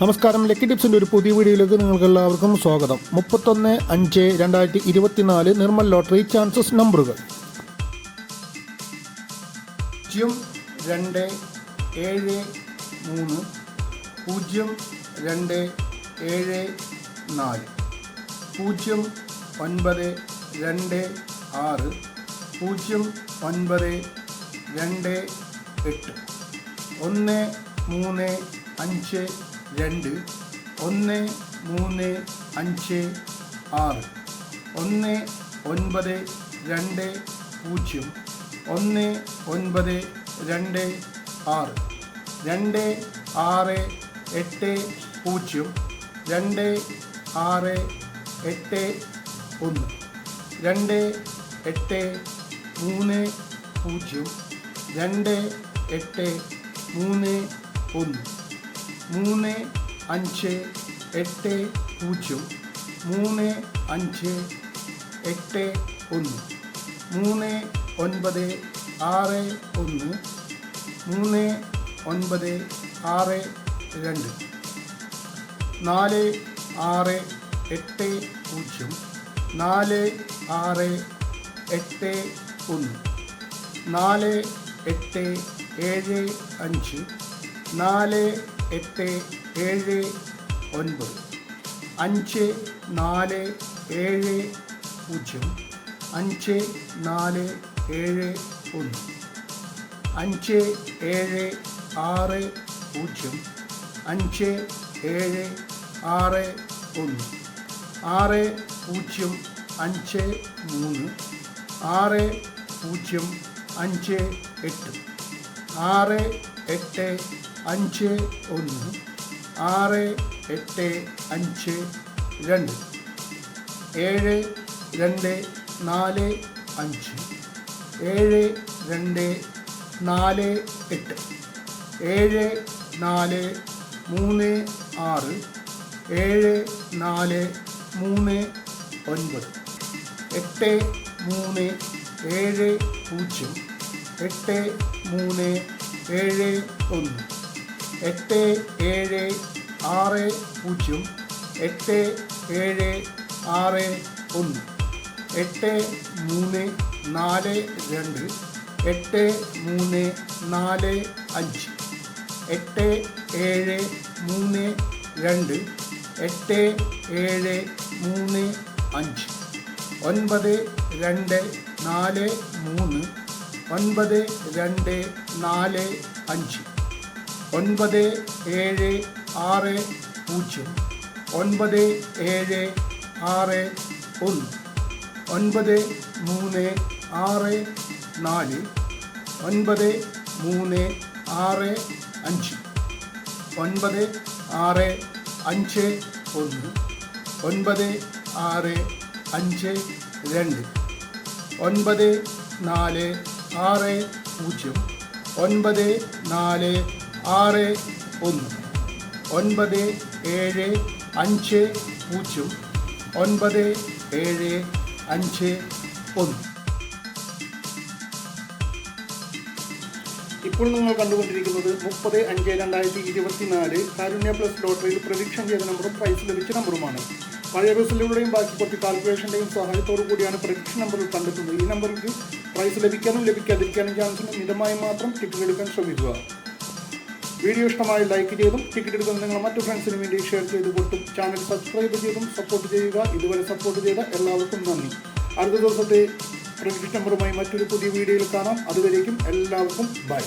നമസ്കാരം. ലക്കി ടിപ്സിന്റെ ഒരു പുതിയ വീഡിയോയിലേക്ക് നിങ്ങൾക്ക് എല്ലാവർക്കും സ്വാഗതം. മുപ്പത്തൊന്ന് അഞ്ച് രണ്ടായിരത്തി ഇരുപത്തിനാല് നിർമ്മൽ ലോട്ടറി ചാൻസസ് നമ്പറുകൾ. പൂജ്യം രണ്ട് ഏഴ് മൂന്ന് പൂജ്യം രണ്ട് ഏഴ് നാല് പൂജ്യം ഒൻപത് രണ്ട് ആറ് പൂജ്യം ഒൻപത് രണ്ട് എട്ട് ഒന്ന് മൂന്ന് അഞ്ച് രണ്ട് ഒന്ന് മൂന്ന് അഞ്ച് ആറ്. ഒന്ന് ഒൻപത് രണ്ട് പൂജ്യം. ഒന്ന് ഒൻപത് രണ്ട് ആറ്. രണ്ട് ആറ് എട്ട് പൂജ്യം. രണ്ട് ആറ് എട്ട് ഒന്ന്. രണ്ട് എട്ട് മൂന്ന് പൂജ്യം. രണ്ട് എട്ട് മൂന്ന് ഒന്ന്. മൂന്ന് അഞ്ച് എട്ട് പൂജ്യം മൂന്ന് അഞ്ച് എട്ട് ഒന്ന് മൂന്ന് ഒൻപത് ആറ് ഒന്ന് മൂന്ന് ഒൻപത് ആറ് രണ്ട് നാല് ആറ് എട്ട് പൂജ്യം നാല് ആറ് എട്ട് ഒന്ന് നാല് എട്ട് ഏഴ് അഞ്ച് നാല് എട്ട് ഏഴ് ഒൻപത്. അഞ്ച് നാല് ഏഴ് പൂജ്യം. അഞ്ച് നാല് ഏഴ് ഒന്ന്. അഞ്ച് ഏഴ് ആറ് പൂജ്യം. അഞ്ച് ഏഴ് ആറ് ഒന്ന്. ആറ് പൂജ്യം അഞ്ച് മൂന്ന്. ആറ് പൂജ്യം അഞ്ച് എട്ട്. ആറ് എട്ട് അഞ്ച് ഒന്ന് ആറ് എട്ട് അഞ്ച് രണ്ട് ഏഴ് രണ്ട് നാല് അഞ്ച് ഏഴ് രണ്ട് നാല് എട്ട് ഏഴ് നാല് മൂന്ന് ആറ് ഏഴ് നാല് മൂന്ന് ഒൻപത് എട്ട് മൂന്ന് ഏഴ് പൂജ്യം എട്ട് മൂന്ന് ഏഴ് ഒന്ന് എട്ട് ഏഴ് ആറ് പൂജ്യം എട്ട് ഏഴ് ആറ് ഒന്ന്. എട്ട് മൂന്ന് നാല് രണ്ട്. എട്ട് മൂന്ന് നാല് അഞ്ച്. എട്ട് ഏഴ് മൂന്ന് രണ്ട്. എട്ട് ഏഴ് മൂന്ന് അഞ്ച്. ഒൻപത് രണ്ട് നാല് മൂന്ന്. ഒൻപത് രണ്ട് നാല് അഞ്ച്. ഒൻപത് ഏഴ് ആറ് പൂജ്യം. ഒൻപത് ഏഴ് ആറ് ഒന്ന്. ഒൻപത് മൂന്ന് ആറ് നാല്. ഒൻപത് മൂന്ന് ആറ് അഞ്ച്. ഒൻപത് ആറ് അഞ്ച് ഒന്ന്. ഒൻപത് ആറ് അഞ്ച് രണ്ട്. ഒൻപത് നാല് ആറ് പൂജ്യം. ഒൻപത് നാല് ആറ് ഒന്ന്. ഒൻപത് ഏഴ് അഞ്ച് പൂജ്യം. ഒൻപത് ഏഴ് അഞ്ച് ഒന്ന്. ഇപ്പോൾ നിങ്ങൾ കണ്ടുകൊണ്ടിരിക്കുന്നത് മുപ്പത് അഞ്ച് രണ്ടായിരത്തി ഇരുപത്തിനാല് കാരുണ്യ പ്ലസ് ലോട്ടറിയിൽ പ്രതീക്ഷ ചെയ്ത നമ്പറും പ്രൈസ് ലഭിച്ച നമ്പറുമാണ് പഴയ റിസലുകളുടെയും ബാക്കി കുറച്ച് കാൽക്കുലേഷന്റെയും സഹായത്തോടു കൂടിയാണ് പ്രതീക്ഷ നമ്പർ കണ്ടെത്തുന്നത്. ഈ നമ്പറിൽ പ്രൈസ് ലഭിക്കാനും ലഭിക്കാതിരിക്കാനും ചാൻസിന് മിതമായി മാത്രം ടിക്കറ്റ് എടുക്കാൻ ശ്രമിക്കുക. വീഡിയോ ഇഷ്ടമായി ലൈക്ക് ചെയ്തും ടിക്കറ്റ് എടുക്കുന്ന നിങ്ങൾ മറ്റു ഫ്രണ്ട്സിന് വേണ്ടി ഷെയർ ചെയ്ത് കൊടുത്തും ചാനൽ സബ്സ്ക്രൈബ് ചെയ്തും സപ്പോർട്ട് ചെയ്യുക. ഇതുവരെ സപ്പോർട്ട് ചെയ്ത എല്ലാവർക്കും നന്ദി. അടുത്ത ദിവസത്തെ പ്രഡിക്ഷൻ നമ്പറുമായി മറ്റൊരു പുതിയ വീഡിയോയിൽ കാണാം. അതുവരേക്കും എല്ലാവർക്കും ബൈ